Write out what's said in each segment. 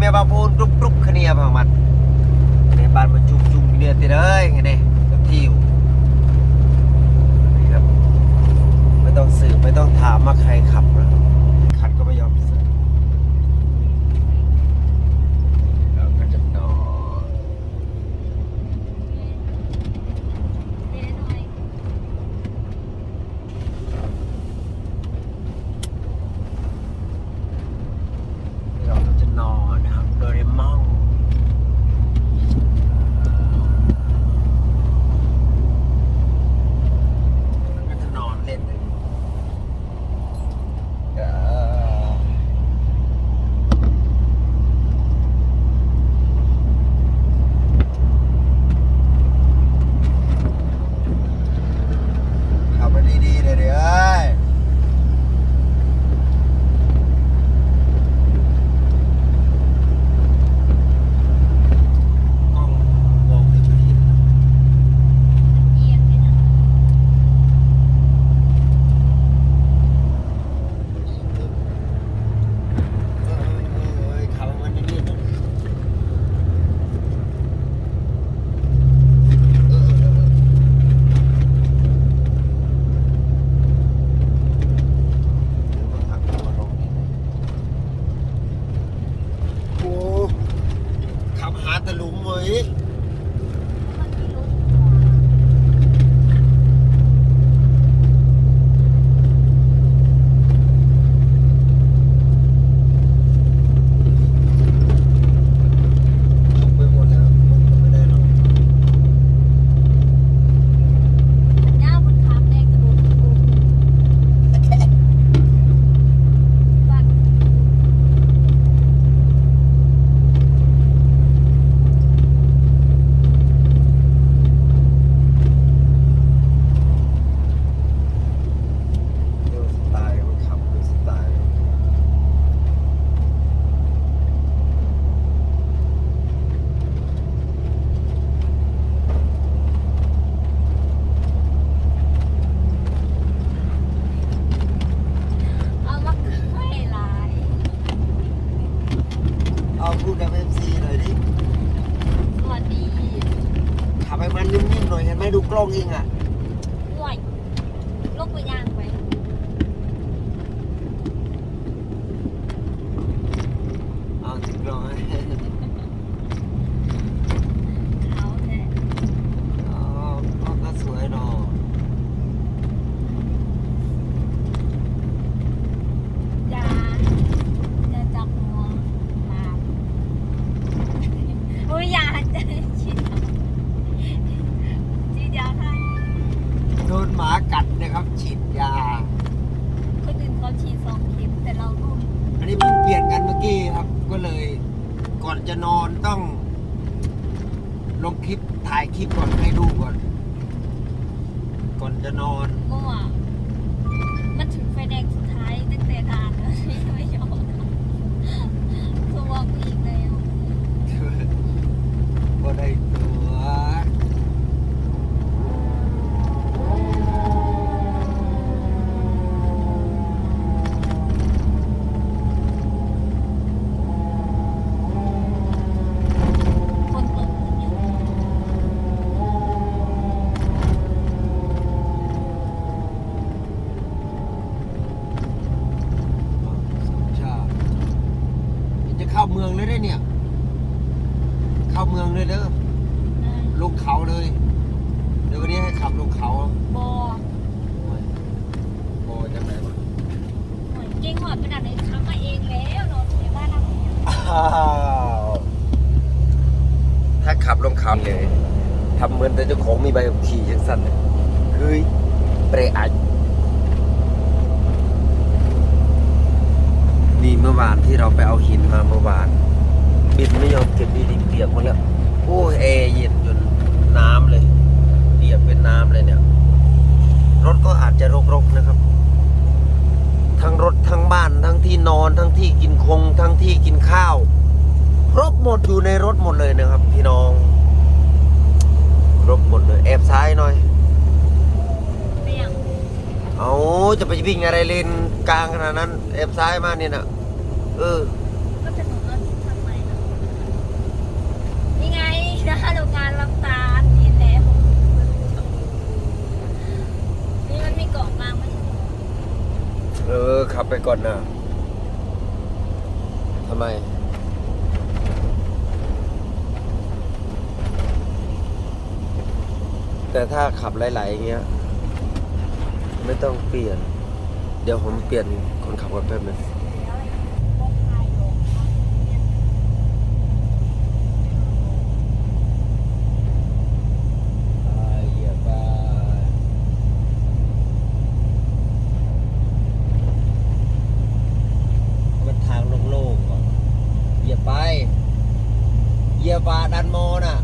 แม่บาพูนกรุบกรุบขะเนียพังมันในบ้านมันจุกจุกเนี่ยติเลยไงเนี่ยกับทิวนี่ครับไม่ต้องสืบไม่ต้องถามว่าใครขับนะขัดก็ไม่ยอมสืบ พูดกับเอฟซีหน่อยดิขับให้มันนิ่มๆหน่อยเห็นไหมดูกล้องเองอะเอาถึงกล้องให้อ๋อกล้องก็สวยเนาะ อยาจะฉีดฉีดยาให้ โดน หมากัดนะครับฉีดยา คนอื่นเขาฉีดสองเข็มแต่เรารุ่นอันนี้เพิ่งเปลี่ยนกันเมื่อกี้ครับ ก็เลย ก่อนจะนอนต้อง ลงคลิปถ่ายคลิปก่อนให้ดูก่อน ก่อนจะนอน มั่วมันถึงไฟแดงสุดท้ายตั้งแต่นานแล้วไม่ไม่ยอมตัวผู้หญิงแล้ว ก็ได้ตัว คนเปิดอยู่ สมชาติจะเข้าเมืองเลยได้เนี่ย เข้าเมืองเลยเด้อ ได้ ลงเขาเลย เดี๋ยววันนี้ให้ขับลงเขา บอ โอ้ยโอ้ยจังไหนวะ หวยเก่งหอดขนาดไหนทำมาเองแล้วเนาะเสียบ้านเราเนี่ย อ้าวถ้า ขับลงเลยทำเหมือนแต่เจ้าของมีใบขับขี่จังสั้นเลยคือเปรอัดนี่เมื่อวานที่เราไปเอาหินมาเมื่อวาน บินไม่ยอมเก็บดีดีเปียกหมดแล้วโอ้ยแอร์เย็นจนน้ำเลยเปียกเป็นน้ำเลยเนี่ย รถก็อาจจะรกๆนะครับ ทั้งรถทั้งบ้านทั้งที่นอนทั้งที่กินคง ทั้งที่กินข้าว ครบหมดอยู่ในรถหมดเลยนะครับ พี่น้อง รบหมดเลยแอบซ้ายหน่อย เปอาจะไปวิ่งอะไรเลนกลางขนาดนั้น แอบซ้ายมาเนี่ยนะเออ ก็จะหนูเราทำไมนะนี่ไงนะโรงงานรัตาลเหน้วนี่มันมีเกาะกลางไหรเออขับไปก่อนนะทำไม แต่ถ้าขับหลายๆอย่างเงี้ย ไม่ต้องเปลี่ยน เดี๋ยวผมเปลี่ยนคนขับก่อนแป๊บนึงแล้วพวกพายลงครับเนี่ยเหยียบไปมันทางโล่งๆก่อนเหยียบไปเหยียบว่าดันโมน่ะ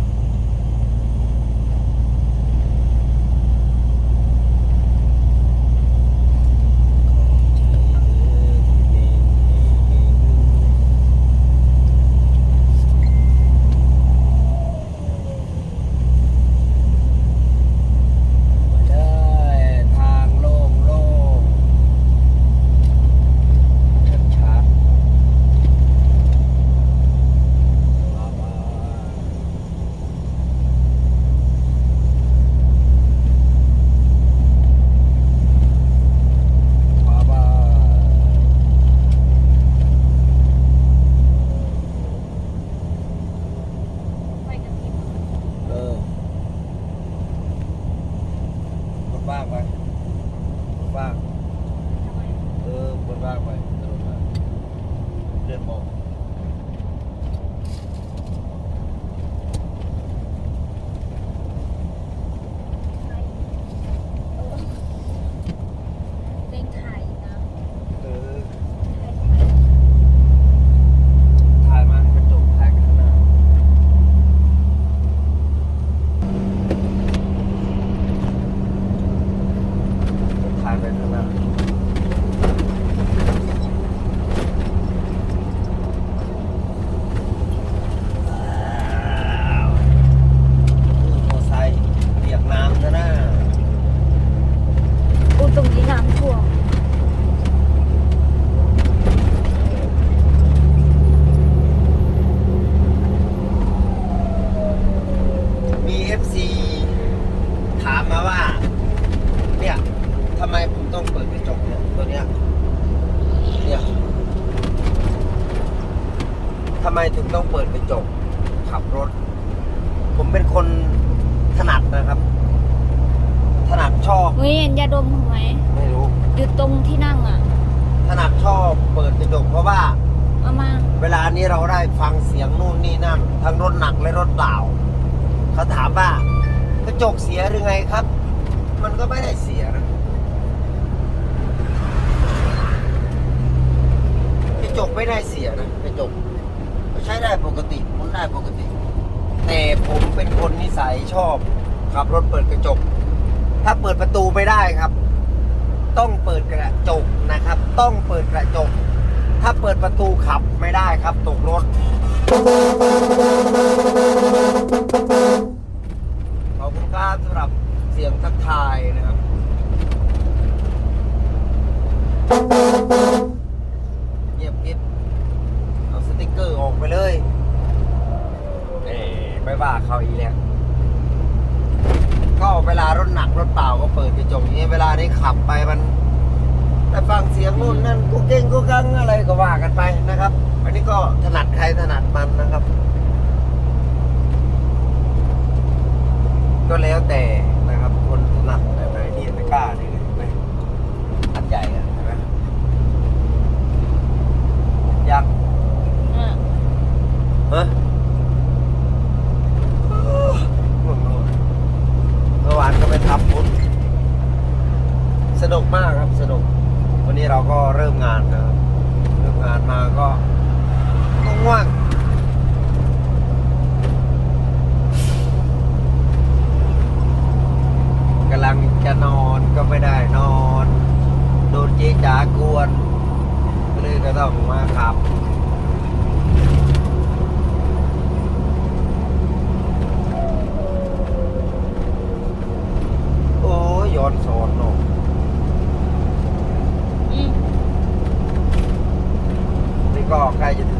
ทำไมถึงต้องเปิดกระจกขับรถ ผมเป็นคนถนัดนะครับ ถนัดชอบเฮ้ยเห็นยาดมผมไหมไม่รู้ อยู่ตรงที่นั่งอะถนัดชอบเปิดกระจกเพราะว่า เอามาเวลานี้เราได้ฟังเสียงนู่นนี่นั่นทั้งรถหนักและรถเปล่าเขาถามว่ากระจกเสียหรือไงครับ มันก็ไม่ได้เสียนะกระจกไม่ได้เสียนะกระจกก็ ใช้ได้ปกติหมุนได้ปกติ แต่ผมเป็นคนนิสัยชอบ ขับรถเปิดกระจก ถ้าเปิดประตูไม่ได้ครับ ต้องเปิดกระจกนะครับ ต้องเปิดกระจก ถ้าเปิดประตูขับไม่ได้ครับ ตกรถขอบคุณครับสำหรับเสียงทักทายนะครับ เงียบกริบเอาสติกเกอร์ออกไปเลยเอ้ไม่ว่า เขาอีกแล้วก็เวลารถหนักรถเปล่าก็เปิดกระจกอย่างนี้เวลานี้ขับไปมันได้ฟังเสียงนู่นนั่นกุ๊กเก้งกุ๊กกังอะไรก็ว่ากันไปนะครับ อันนี้ก็ถนัดใครถนัดมันนะครับ ก็แล้วแต่นะครับ คนถนัดแบบไหนนี่ไม่กล้านี่เห็นไหมอันใหญ่อะเห็นไหมยังอะฮะง่วงนอนเมื่อวานก็ไปทำบุญสนุกมากครับ สนุก วันนี้ เราก็เริ่มงานนะครับเริ่มงานมาก็ก็ง่วงกำลังจะนอนก็ไม่ได้นอน โดนเจ๊จ๋ากวนก็เลยก็ต้องมาขับโอ้ยย้อนสอนเนาะ อืม นี่ ก็ใกล้จะถึง